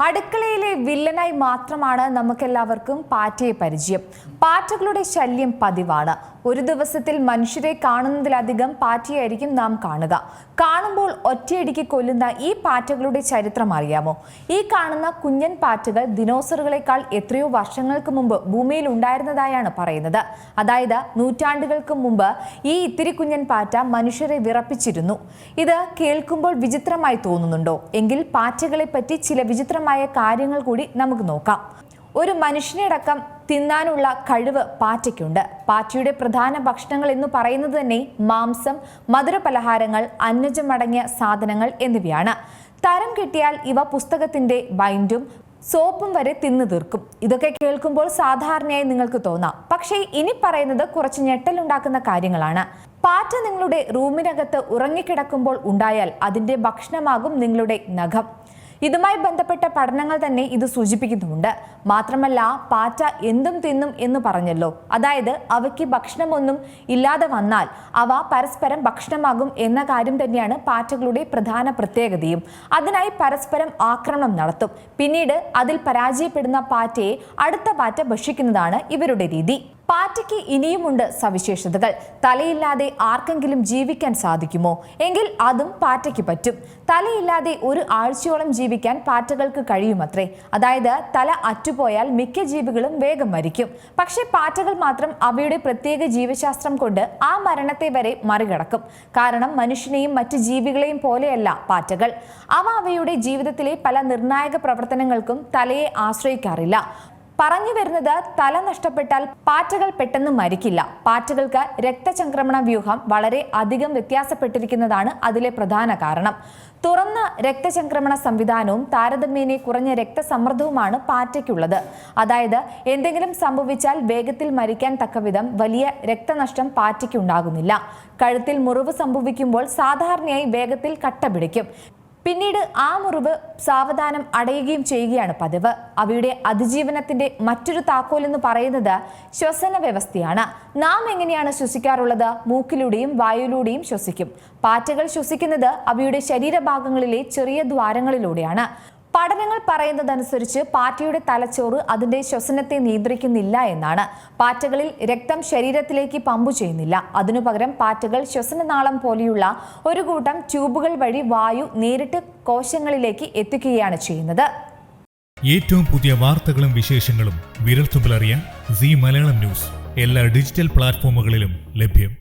അടുക്കളയിലെ വില്ലനായി മാത്രമാണ് നമുക്കെല്ലാവർക്കും പാറ്റയെ പരിചയം. പാറ്റകളുടെ ശല്യം പതിവാണ്. ഒരു ദിവസത്തിൽ മനുഷ്യരെ കാണുന്നതിലധികം പാറ്റയായിരിക്കും നാം കാണുക. കാണുമ്പോൾ ഒറ്റയടിക്ക് കൊല്ലുന്ന ഈ പാറ്റകളുടെ ചരിത്രം അറിയാമോ? ഈ കാണുന്ന കുഞ്ഞൻ പാറ്റകൾ ദിനോസറുകളെക്കാൾ എത്രയോ വർഷങ്ങൾക്ക് മുമ്പ് ഭൂമിയിൽ ഉണ്ടായിരുന്നതായാണ് പറയുന്നത്. അതായത് നൂറ്റാണ്ടുകൾക്ക് മുമ്പ് ഈ ഇത്തിരി കുഞ്ഞൻ പാറ്റ മനുഷ്യരെ വിറപ്പിച്ചിരുന്നു. ഇത് കേൾക്കുമ്പോൾ വിചിത്രമായി തോന്നുന്നുണ്ടോ? എങ്കിൽ പാറ്റകളെ പറ്റി ചില വിചിത്രമായ കാര്യങ്ങൾ കൂടി നമുക്ക് നോക്കാം. ഒരു മനുഷ്യനടക്കം തിന്നാനുള്ള കഴിവ് പാറ്റയ്ക്കുണ്ട്. പാറ്റയുടെ പ്രധാന ഭക്ഷണങ്ങൾ എന്ന് പറയുന്നത് തന്നെ മാംസം മധുരപലഹാരങ്ങൾ അന്നജമടങ്ങിയ സാധനങ്ങൾ എന്നിവയാണ്. തരം കിട്ടിയാൽ ഇവ പുസ്തകത്തിന്റെ ബൈൻഡും സോപ്പും വരെ തിന്നു തീർക്കും. ഇതൊക്കെ കേൾക്കുമ്പോൾ സാധാരണയായി നിങ്ങൾക്ക് തോന്നാം. പക്ഷേ ഇനി പറയുന്നത് കുറച്ച് ഞെട്ടലുണ്ടാക്കുന്ന കാര്യങ്ങളാണ്. പാറ്റ നിങ്ങളുടെ റൂമിനകത്ത് ഉറങ്ങിക്കിടക്കുമ്പോൾ ഉണ്ടായാൽ അതിന്റെ ഭക്ഷണമാകും നിങ്ങളുടെ നഖം. ഇതുമായി ബന്ധപ്പെട്ട പഠനങ്ങൾ തന്നെ ഇത് സൂചിപ്പിക്കുന്നുമുണ്ട്. മാത്രമല്ല പാറ്റ എന്തും തിന്നും എന്ന് പറഞ്ഞല്ലോ. അതായത് അവയ്ക്ക് ഭക്ഷണമൊന്നും ഇല്ലാതെ വന്നാൽ അവ പരസ്പരം ഭക്ഷണമാകും എന്ന കാര്യം തന്നെയാണ് പാറ്റകളുടെ പ്രധാന പ്രത്യേകതയും. അതിനായി പരസ്പരം ആക്രമണം നടത്തും. പിന്നീട് അതിൽ പരാജയപ്പെടുന്ന പാറ്റയെ അടുത്ത പാറ്റ ഭക്ഷിക്കുന്നതാണ് ഇവരുടെ രീതി. പാറ്റയ്ക്ക് ഇനിയുമുണ്ട് സവിശേഷതകൾ. തലയില്ലാതെ ആർക്കെങ്കിലും ജീവിക്കാൻ സാധിക്കുമോ? എങ്കിൽ അതും പാറ്റയ്ക്ക് പറ്റും. തലയില്ലാതെ ഒരു ആഴ്ചയോളം ജീവിക്കാൻ പാറ്റകൾക്ക് കഴിയുമത്രേ. അതായത് തല അറ്റുപോയാൽ മിക്ക ജീവികളും വേഗം മരിക്കും. പക്ഷേ പാറ്റകൾ മാത്രം അവയുടെ പ്രത്യേക ജീവശാസ്ത്രം കൊണ്ട് ആ മരണത്തെ വരെ മറികടക്കും. കാരണം മനുഷ്യനെയും മറ്റ് ജീവികളെയും പോലെയല്ല പാറ്റകൾ. അവ അവയുടെ ജീവിതത്തിലെ പല നിർണായക പ്രവർത്തനങ്ങൾക്കും തലയെ ആശ്രയിക്കാറില്ല. പറഞ്ഞു വരുന്നത് തല നഷ്ടപ്പെട്ടാൽ പാറ്റകൾ പെട്ടെന്ന് മരിക്കില്ല. പാറ്റകൾക്ക് രക്തചംക്രമണ വ്യൂഹം വളരെ അധികം വ്യത്യാസപ്പെട്ടിരിക്കുന്നതാണ് അതിലെ പ്രധാന കാരണം. തുറന്ന രക്തചംക്രമണ സംവിധാനവും താരതമ്യേന കുറഞ്ഞ രക്തസമ്മർദ്ദവുമാണ് പാറ്റയ്ക്കുള്ളത്. അതായത് എന്തെങ്കിലും സംഭവിച്ചാൽ വേഗത്തിൽ മരിക്കാൻ തക്കവിധം വലിയ രക്തനഷ്ടം പാറ്റയ്ക്ക് ഉണ്ടാകുന്നില്ല കഴുത്തിൽ മുറിവ് സംഭവിക്കുമ്പോൾ സാധാരണയായി വേഗത്തിൽ കട്ട പിടിക്കും പിന്നീട് ആ മുറിവ് സാവധാനം അടയുകയും ചെയ്യുകയാണ് പതിവ്. അവയുടെ അതിജീവനത്തിന്റെ മറ്റൊരു താക്കോൽ എന്ന് പറയുന്നത് ശ്വസന വ്യവസ്ഥയാണ്. നാം എങ്ങനെയാണ് ശ്വസിക്കാറുള്ളത്? മൂക്കിലൂടെയും വായുവിലൂടെയും ശ്വസിക്കും. പാറ്റകൾ ശ്വസിക്കുന്നത് അവയുടെ ശരീരഭാഗങ്ങളിലെ ചെറിയ ദ്വാരങ്ങളിലൂടെയാണ്. പഠനങ്ങൾ പറയുന്നതനുസരിച്ച് പാറ്റയുടെ തലച്ചോറ് അതിന്റെ ശ്വസനത്തെ നിയന്ത്രിക്കുന്നില്ല എന്നാണ്. പാറ്റകളിൽ രക്തം ശരീരത്തിലേക്ക് പമ്പു ചെയ്യുന്നില്ല. അതിനു പകരം പാറ്റകൾ ശ്വസനനാളം പോലെയുള്ള ഒരു കൂട്ടം ട്യൂബുകൾ വഴി വായു നേരിട്ട് കോശങ്ങളിലേക്ക് എത്തിക്കുകയാണ് ചെയ്യുന്നത്. ഏറ്റവും പുതിയ വാർത്തകളും വിശേഷങ്ങളും വിരൽത്തുമ്പിലറിയാൻ സി മലയാളം ന്യൂസ്. എല്ലാ ഡിജിറ്റൽ പ്ലാറ്റ്ഫോമുകളിലും ലഭ്യം.